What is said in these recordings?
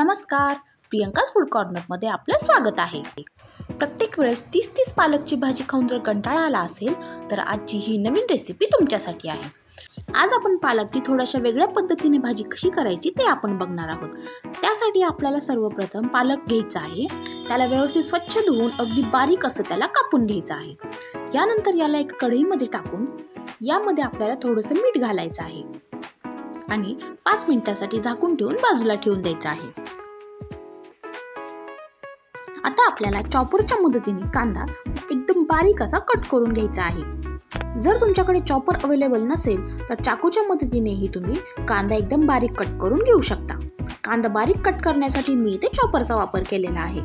नमस्कार. प्रियंकाच फूड कॉर्नरमध्ये आपलं स्वागत आहे. प्रत्येक वेळेस तीस तीस पालकची भाजी खाऊन जर कंटाळा आला असेल तर आजची ही नवीन रेसिपी तुमच्यासाठी आहे. आज आपण पालकची थोड्याशा वेगळ्या पद्धतीने भाजी कशी करायची ते आपण बघणार आहोत. त्यासाठी आपल्याला सर्वप्रथम पालक घ्यायचा आहे. त्याला व्यवस्थित स्वच्छ धुवून अगदी बारीक असं त्याला कापून घ्यायचं आहे. यानंतर याला एक कढईमध्ये टाकून यामध्ये आपल्याला थोडंसं मीठ घालायचं आहे. आणि पाच मिनिटासाठी झाकून ठेवून बाजूला ठेवून द्यायचं आहे. आता आपल्याला चॉपरच्या मदतीने कांदा एकदम बारीक असा कट करून घ्यायचा आहे. जर तुमच्याकडे चॉपर अवेलेबल नसेल तर चाकूच्या मदतीनेही तुम्ही कांदा एकदम बारीक कट करून घेऊ शकता. कांदा बारीक कट करण्यासाठी मी इथे चॉपरचा वापर केलेला आहे.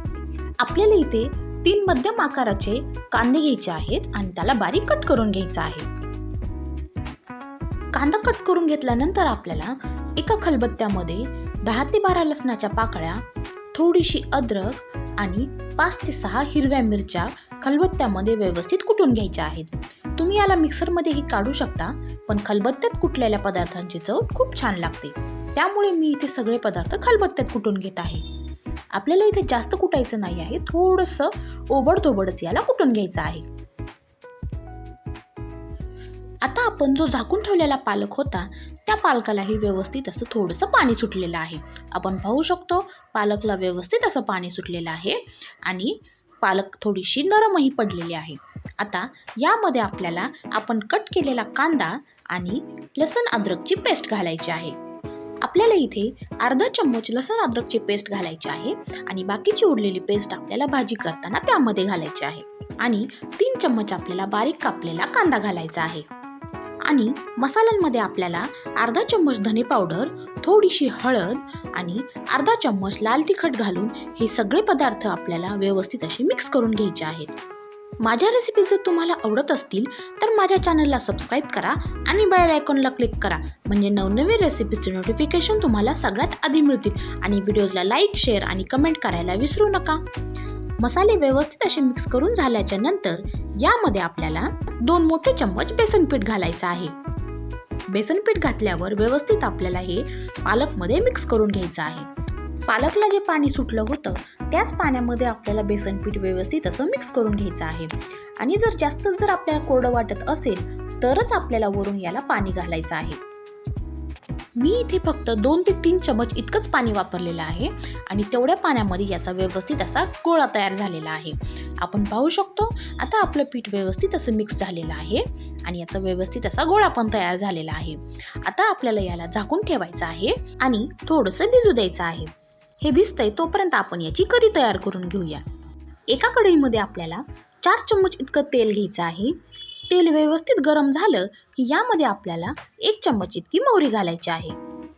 आपल्याला इथे तीन मध्यम आकाराचे कांदे घ्यायचे आहेत आणि त्याला बारीक कट करून घ्यायचा आहे. कांदा कट करून घेतल्यानंतर आपल्याला एका खलबत्त्यामध्ये दहा ते बारा लसणाच्या पाकळ्या थोडीशी अद्रक आणि पाच ते सहा हिरव्या मिरच्या खलबत्त्यामध्ये व्यवस्थित कुटून घ्यायच्या आहेत. तुम्ही याला मिक्सरमध्येही काढू शकता पण खलबत्त्यात कुटलेल्या पदार्थांची चव खूप छान लागते. त्यामुळे मी इथे सगळे पदार्थ खलबत्त्यात कुटून घेत आहे. आपल्याला इथे जास्त कुटायचं नाही आहे थोडंसं ओबडधोबडच याला कुटून घ्यायचं आहे. आता आपण जो झाकून ठेवलेला पालक होता त्या पालकालाही व्यवस्थित असं थोडंसं पाणी सुटलेलं आहे. आपण पाहू शकतो पालकला व्यवस्थित असं पाणी सुटलेलं आहे आणि पालक थोडीशी नरमही पडलेली आहे. आता यामध्ये आपल्याला आपण कट केलेला कांदा आणि लसण अद्रकची पेस्ट घालायची आहे. आपल्याला इथे अर्धा चम्मच लसण अद्रकची पेस्ट घालायची आहे आणि बाकीची उरलेली पेस्ट आपल्याला भाजी करताना त्यामध्ये घालायची आहे. आणि तीन चम्मच आपल्याला बारीक कापलेला कांदा घालायचा आहे. आणि मसाल्यांमध्ये आपल्याला अर्धा चम्मच धने पावडर थोडीशी हळद आणि अर्धा चम्मच लाल तिखट घालून हे सगळे पदार्थ आपल्याला व्यवस्थित असे मिक्स करून घ्यायचे आहेत. माझ्या रेसिपी जर तुम्हाला आवडत असतील तर माझ्या चॅनलला सबस्क्राईब करा आणि बेल आयकॉनला क्लिक करा. म्हणजे नवनवीन रेसिपीचे नोटिफिकेशन तुम्हाला सगळ्यात आधी मिळतील आणि व्हिडिओजला लाईक शेअर आणि कमेंट करायला विसरू नका. मसाले व्यवस्थित असे मिक्स करून झाल्याच्यानंतर यामध्ये आपल्याला दोन मोठे चम्मच बेसन पीठ घालायचं आहे. बेसन पीठ घातल्यावर व्यवस्थित आपल्याला हे पालकमध्ये मिक्स करून घ्यायचं आहे. पालकला जे पाणी सुटलं होतं त्याच पाण्यामध्ये आपल्याला बेसन पीठ व्यवस्थित असं मिक्स करून घ्यायचं आहे. आणि जर जास्त जर आपल्याला कोरडं वाटत असेल तरच आपल्याला वरून याला पाणी घालायचं आहे. मी इथे फक्त दोन ते तीन चमच इतकंच पाणी वापरलेलं आहे आणि तेवढ्या पाण्यामध्ये याचा व्यवस्थित असा गोळा तयार झालेला आहे. आपण पाहू शकतो आता आपलं पीठ व्यवस्थित असं मिक्स झालेलं आहे आणि याचा व्यवस्थित असा गोळा पण तयार झालेला आहे. आता आपल्याला याला झाकून ठेवायचं आहे आणि थोडंसं भिजू द्यायचं आहे. हे भिजतंय तोपर्यंत आपण याची करी तयार करून घेऊया. एका कढईमध्ये आपल्याला चार चम्मच इतकं तेल घ्यायचं आहे. तेल व्यवस्थित गरम झालं की यामध्ये आपल्याला एक चम्मच इतकी मोहरी घालायची आहे.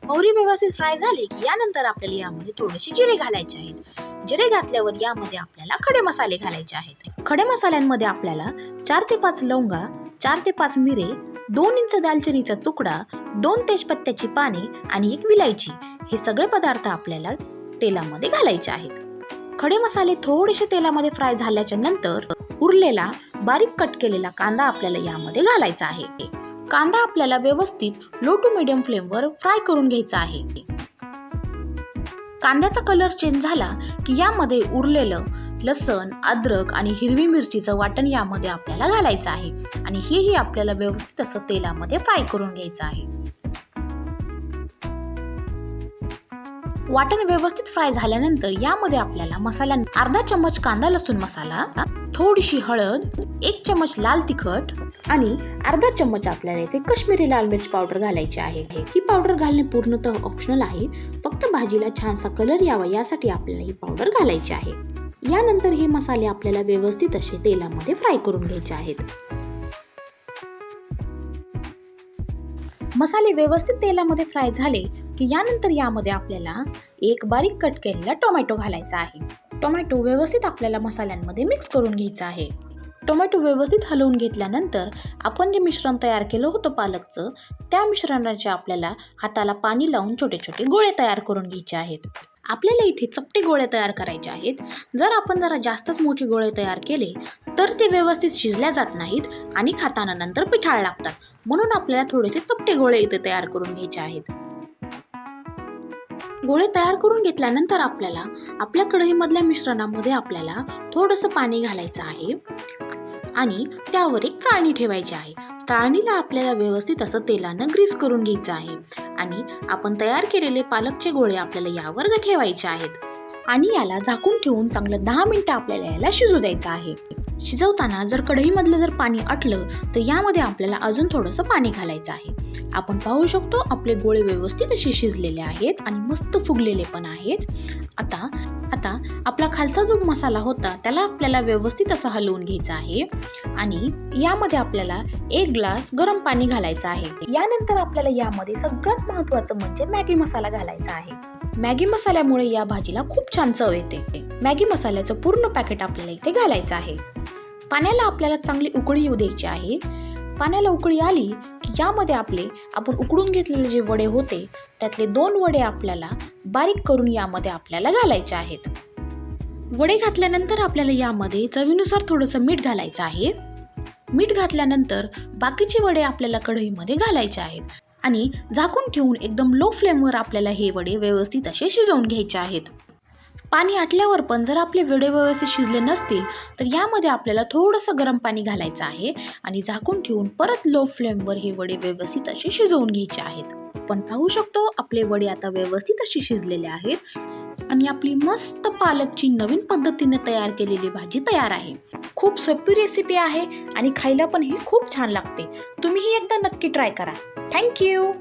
मोहरी व्यवस्थित फ्राय झाली की यानंतर आपल्याला यामध्ये थोडेसे जिरे घालायचे आहेत. जिरे घातल्यावर यामध्ये आपल्याला खडे मसाले घालायचे आहेत. खडे मसाल्यांमध्ये आपल्याला चार ते पाच लवंगा चार ते पाच मिरे दोन इंच दालचिनीचा तुकडा दोन तेजपत्त्याची पाने आणि एक विलायची हे सगळे पदार्थ आपल्याला तेलामध्ये घालायचे आहेत. खडे मसाले थोडेसे तेलामध्ये फ्राय झाल्याच्यानंतर उरलेला बारीक कट केलेला कांदा आपल्याला यामध्ये घालायचा आहे. कांदा आपल्याला व्यवस्थित लो टू मिडियम फ्लेमवर फ्राय करून घ्यायचा आहे. कांद्याचा कलर चेंज झाला की यामध्ये उरलेलं लसण अद्रक आणि हिरवी मिरचीचं वाटण यामध्ये आपल्याला घालायचं आहे. आणि हेही आपल्याला व्यवस्थित असं तेलामध्ये फ्राय करून घ्यायचं आहे. वाटण व्यवस्थित फ्राय झाल्यानंतर यामध्ये आपल्याला मसाला अर्धा चम्मच कांदा लसूण मसाला थोडीशी हळद एक चम्मच लाल तिखट आणि अर्धा चम्मच आपल्याला इथे कश्मीरी लाल मिरच पावडर घालायची आहे. ही पावडर घालणे पूर्णतः ऑप्शनल आहे. फक्त भाजीला छानसा कलर यावा यासाठी आपल्याला ही पावडर घालायची आहे. यानंतर हे मसाले आपल्याला व्यवस्थित असे तेलामध्ये फ्राय करून घ्यायचे आहेत. मसाले व्यवस्थित तेलामध्ये फ्राय झाले की यानंतर यामध्ये आपल्याला एक बारीक कट केलेला टोमॅटो घालायचा आहे. टोमॅटो व्यवस्थित आपल्याला मसाल्यांमध्ये मिक्स करून घ्यायचा आहे. टोमॅटो व्यवस्थित हलवून घेतल्यानंतर आपण जे मिश्रण तयार केलं होतं पालकचं त्या मिश्रणाचे आपल्याला हाताला पाणी लावून छोटे छोटे गोळे तयार करून घ्यायचे आहेत. आपल्याला इथे चपटे गोळे तयार करायचे आहेत. जर आपण जरा जास्तच मोठे गोळे तयार केले तर ते व्यवस्थित शिजल्या जात नाहीत आणि खाताना नंतर पिठाळ लागतात. म्हणून आपल्याला थोडेसे चपटे गोळे इथे तयार करून घ्यायचे आहेत. गोळे तयार करून घेतल्यानंतर आपल्याला आपल्या कढईमधल्या मिश्रणामध्ये आपल्याला थोडंसं पाणी घालायचं आहे आणि त्यावर एक चाळणी ठेवायची आहे. चाळणीला आपल्याला व्यवस्थित असं तेलानं ग्रीस करून घ्यायचं आहे आणि आपण तयार केलेले पालकचे गोळे आपल्याला यावर ठेवायचे आहेत आणि याला झाकून ठेवून चांगलं दहा मिनटं आपल्याला याला शिजू द्यायचं आहे. शिजवताना जर कढईमधलं जर पाणी आटलं तर यामध्ये आपल्याला अजून थोडंसं पाणी घालायचं आहे. आपण पाहू शकतो आपले गोळे व्यवस्थित असे शिजलेले आहेत आणि मस्त फुगलेले पण आहेत. आता आता आपला खालचा जो मसाला होता त्याला आपल्याला व्यवस्थित असा हलवून घ्यायचा आहे आणि यामध्ये आपल्याला एक ग्लास गरम पाणी घालायचं आहे. यानंतर आपल्याला यामध्ये सगळ्यात महत्त्वाचं म्हणजे मॅगी मसाला घालायचा आहे. मॅगी मसाल्यामुळे या भाजीला खूप छान चव येते. मॅगी मसाल्याचं पूर्ण पॅकेट आपल्याला इथे घालायचं आहे. पाण्याला आपल्याला चांगली उकळी येऊ द्यायची आहे. पाण्याला उकळी आली की यामध्ये आपले आपण उकडून घेतलेले जे वडे होते त्यातले दोन वडे आपल्याला बारीक करून यामध्ये आपल्याला घालायचे आहेत. वडे घातल्यानंतर आपल्याला यामध्ये चवीनुसार थोडंसं मीठ घालायचं आहे. मीठ घातल्यानंतर बाकीचे वडे आपल्याला कढईमध्ये घालायचे आहेत आणि झाकून ठेवून एकदम लो फ्लेमवर आपल्याला हे वडे व्यवस्थित असे शिजवून घ्यायचे आहेत. पाणी आटल्यावर पण जर आपले वडे व्यवस्थित शिजले नसतील तर यामध्ये आपल्याला थोडंसं गरम पाणी घालायचं आहे आणि झाकून ठेवून परत लो फ्लेमवर हे वडे व्यवस्थित असे शिजवून घ्यायचे आहेत. पण पाहू शकतो आपले वडे आता व्यवस्थित असे शिजलेले आहेत आणि आपली मस्त पालकची नवीन पद्धतीने तयार केलेली भाजी तयार आहे. खूप सोपी रेसिपी आहे आणि खायला पण ही खूप छान लागते. तुम्हीही एकदा नक्की ट्राय करा. थँक्यू